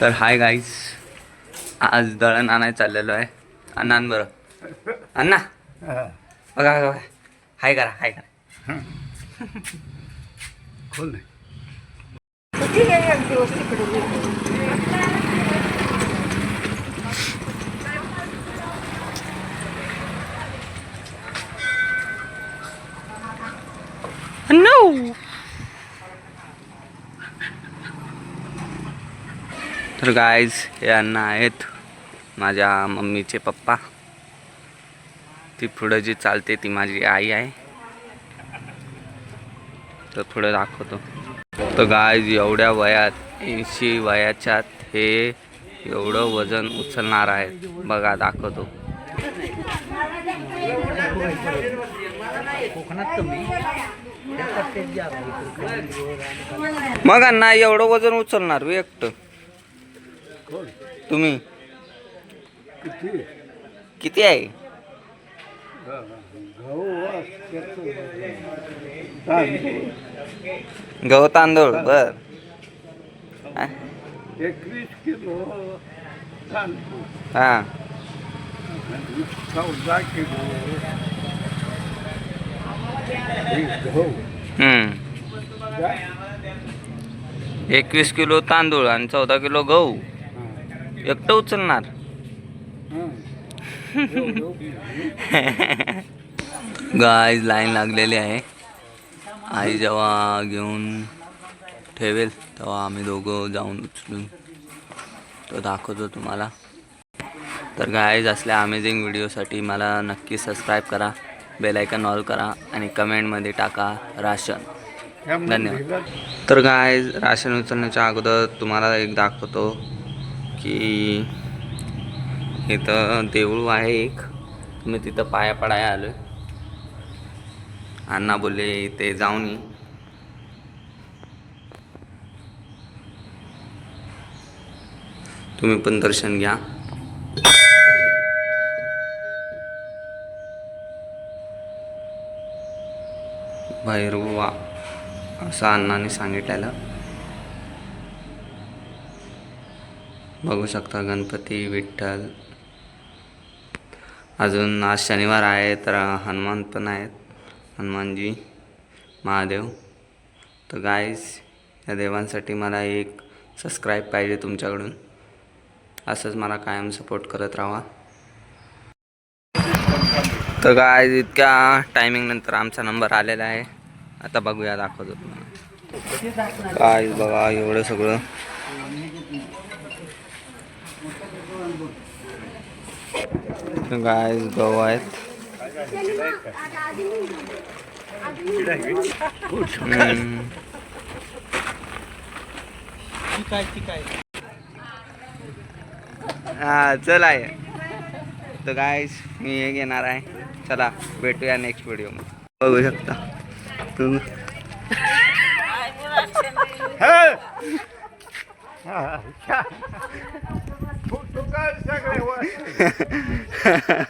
तर hi guys आज दळण आणायला चाललेलो आहे. अण्णा बरं. अण्णा. बघा बघा. हाय करा हाय करा. खोल नाही. नो तर गायज हे अण्णा आहेत. माझ्या मम्मीचे पप्पा. ती पुढं जी चालते ती माझी आई आहे. तर पुढं दाखवतो. तर गायज एवढ्या वयात ऐंशी वयाच्यात हे एवढं वजन उचलणार आहेत. बघा दाखवतो. मग अण्णा एवढं वजन उचलणार एकटं तुम्ही? किती? आहे? गहू तांदूळ. बर? एकवीस किलो तांदूळ. हा. आणि चौदा किलो. गहू. एकवीस किलो तांदूळ आणि चौदा किलो गहू. एकटं उचलणार हां. एवढं. गाय लाईन लागलेली आहे आई जेव्हा घेऊन ठेवेल तेव्हा आम्ही दोघं जाऊन उचलून तो दाखवतो तुम्हाला तर गायज असल्या अमेझिंग व्हिडिओसाठी मला नक्की सबस्क्राईब करा बेलायकन ऑल करा आणि कमेंटमध्ये टाका राशन धन्यवाद. तर काय राशन उचलण्याच्या अगोदर तुम्हाला एक दाखवतो की इथं देऊळ आहे एक. मी तिथं पाया पडाया आलो अण्णा बोलले ते जाऊन ये. तुम्ही पण दर्शन घ्या. भैरवा असं अण्णाने सांगितलेलं. बघू शकता गणपती विठ्ठल. अजून आज शनिवार आहे तर हनुमान पण आहेत. हनुमानजी महादेव. तर गाईस या देवांसाठी मला एक सबस्क्राईब पाहिजे तुमच्याकडून. असंच मला कायम सपोर्ट करत राहा. तर गायज इतक्या टायमिंगनंतर आमचा नंबर आलेला आहे. आता बघूया दाखवतो तुम्हाला. काय बघा एवढं सगळं. गाय गहू आहेत. हा चल आहे. तर काय मी हे घेणार आहे. चला भेटूया नेक्स्ट व्हिडिओ बघू शकता. तुम्ही કાલ સગળે હોય